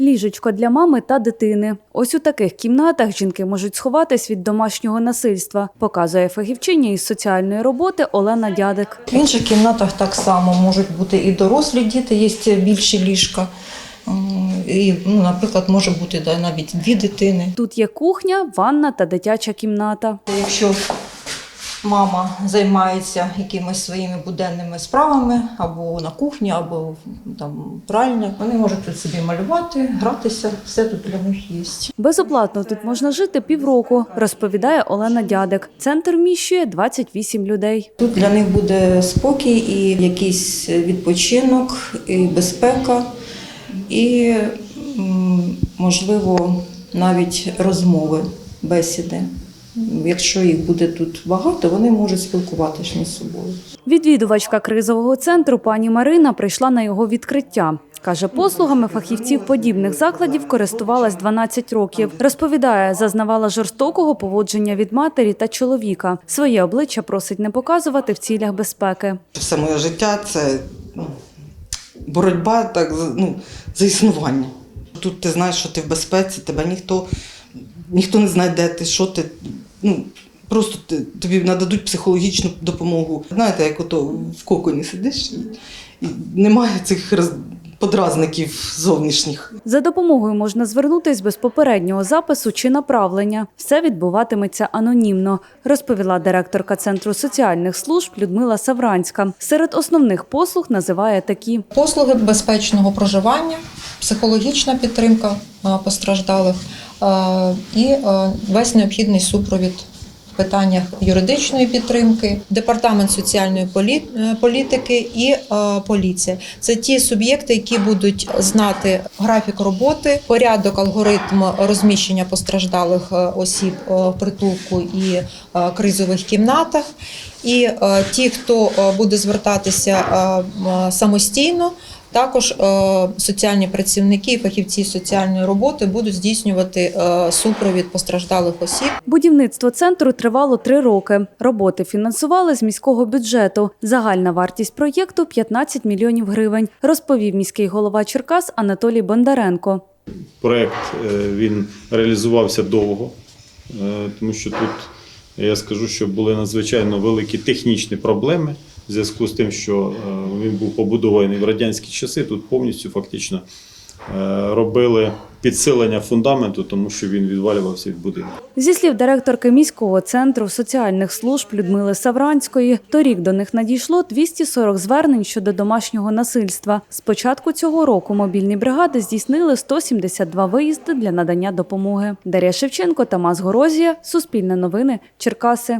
Ліжечко для мами та дитини. Ось у таких кімнатах жінки можуть сховатись від домашнього насильства, показує фахівчиня із соціальної роботи Олена Дядик. В інших кімнатах так само можуть бути і дорослі діти, є більші ліжка. І, ну, наприклад, може бути да, навіть дві дитини. Тут є кухня, ванна та дитяча кімната. Якщо мама займається якимись своїми буденними справами або на кухні, або там пральня, вони можуть тут собі малювати, гратися, все тут для них є. Безоплатно тут можна жити півроку, розповідає Олена Дядик. Центр вміщує 28 людей. Тут для них буде спокій і якийсь відпочинок, і безпека, і, можливо, навіть розмови, бесіди. Якщо їх буде тут багато, вони можуть спілкуватися між собою. Відвідувачка кризового центру пані Марина прийшла на його відкриття. Каже, послугами фахівців подібних закладів користувалась 12 років. Розповідає, зазнавала жорстокого поводження від матері та чоловіка. Своє обличчя просить не показувати в цілях безпеки. Все моє життя це ну, боротьба так, ну, за існування. Тут ти знаєш, що ти в безпеці, тебе ніхто, ніхто не знає, де ти, що ти. Ну, просто тобі нададуть психологічну допомогу. Знаєте, як ото в коконі сидиш і, і немає цих роз, подразників зовнішніх. За допомогою можна звернутись без попереднього запису чи направлення. Все відбуватиметься анонімно, розповіла директорка Центру соціальних служб Людмила Савранська. Серед основних послуг називає такі. послуги безпечного проживання, психологічна підтримка постраждалих і весь необхідний супровід питаннях юридичної підтримки, департамент соціальної е, політики і поліція. Це ті суб'єкти, які будуть знати графік роботи, порядок, алгоритм розміщення постраждалих е, осіб е, в притулку і е, кризових кімнатах. І е, ті, хто е, буде звертатися е, самостійно, також е, соціальні працівники і фахівці соціальної роботи будуть здійснювати е, супровід постраждалих осіб. Будівництво центру тривало три роки. Роботи фінансували з міського бюджету. Загальна вартість проєкту 15 мільйонів гривень, розповів міський голова Черкас Анатолій Бондаренко. Проект е, він реалізувався довго, е, тому що тут я скажу, що були надзвичайно великі технічні проблеми в зв'язку з тим, що е, він був побудований в радянські часи. Тут повністю фактично е, робили підсилення фундаменту, тому що він відвалювався від будинку. Зі слів директорки міського центру соціальних служб Людмили Савранської, торік до них надійшло 240 звернень щодо домашнього насильства. З початку цього року мобільні бригади здійснили 172 виїзди для надання допомоги. Дар'я Шевченко, Тамас Горозія, Суспільне новини, Черкаси.